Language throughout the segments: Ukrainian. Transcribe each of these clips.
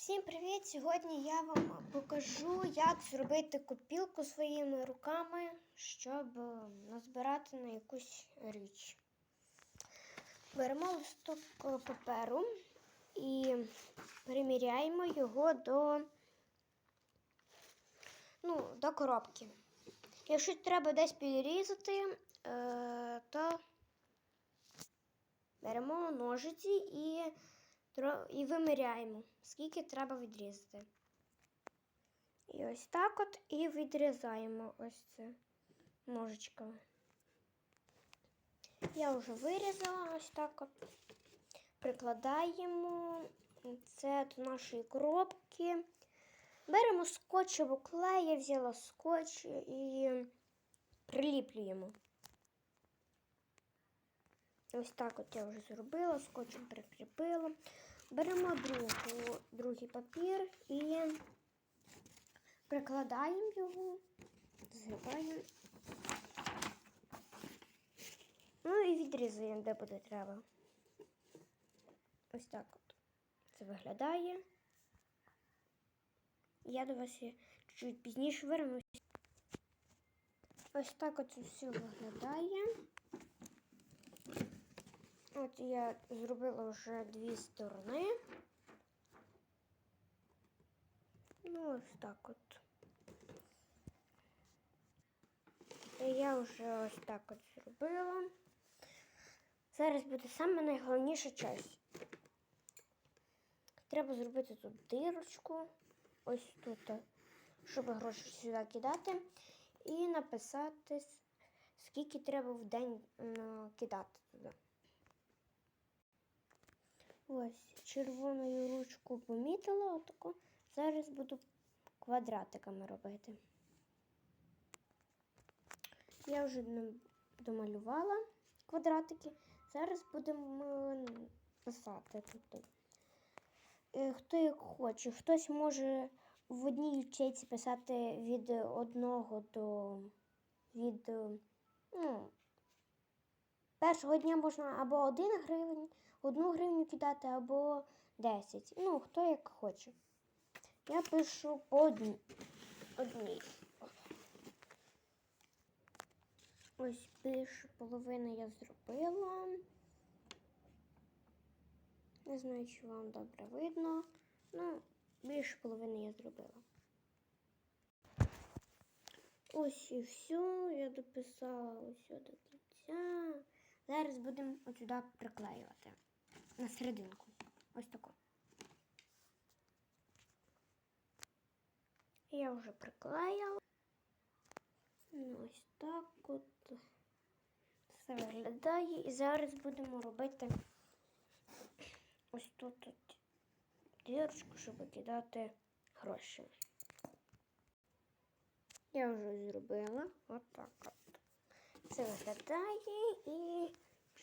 Всім привіт! Сьогодні я вам покажу, як зробити копілку своїми руками, щоб е, назбирати на якусь річ. Беремо листок е, паперу і приміряємо його до, ну, до коробки. Якщо треба десь підрізати, е, то беремо ножиці і і виміряємо, скільки треба відрізати. І ось так от і відрізаємо ось це ножичками. Я вже вирізала ось так от. Прикладаємо це до нашої коробки. Беремо скотч або клей, я взяла скотч і приліплюємо. Ось так от я вже зробила, скотчем прикріпила. Беремо другу, другий папір і прикладаємо його, згибаємо. Ну і відрізаємо, де буде треба. Ось так от це виглядає. Я до вас ще чуть пізніше вернусь. Ось так от все виглядає. От я зробила вже дві сторони. Ну, ось так от. Я вже ось так от зробила. Зараз буде саме найголовніша часть. Треба зробити тут дирочку, ось тут, щоб гроші сюди кидати, і написати, скільки треба в день кидати туди. Ось червоною ручку помітила отаку. Зараз буду квадратиками робити. Я вже домалювала квадратики. Зараз будемо писати тут. Е, Хто як хоче. Хтось може в одній ячейці писати від одного до від ну, першого дня можна або 1 гривень, одну гривню кидати, або 10. Ну, хто як хоче. Я пишу по одній. одній. Ось більше половини я зробила. Не знаю, чи вам добре видно. Ну, більше половини я зробила. Ось і все, я дописала ось до кінця. Зараз будемо от сюди приклеювати на серединку. Ось таку. Я вже приклеїла. Ну, ось так от все виглядає. І зараз будемо робити ось тут от дірочку, щоб кидати гроші. Я вже зробила отак от. Це виглядає і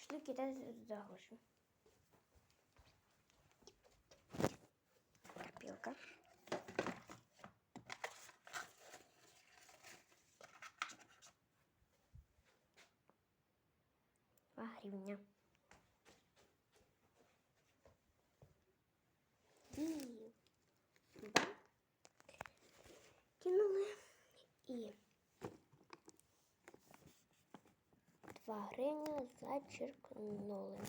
пішли кидати туди гроші. Копілка. Два гривня. І ба. кинули і 2 за зачеркнули.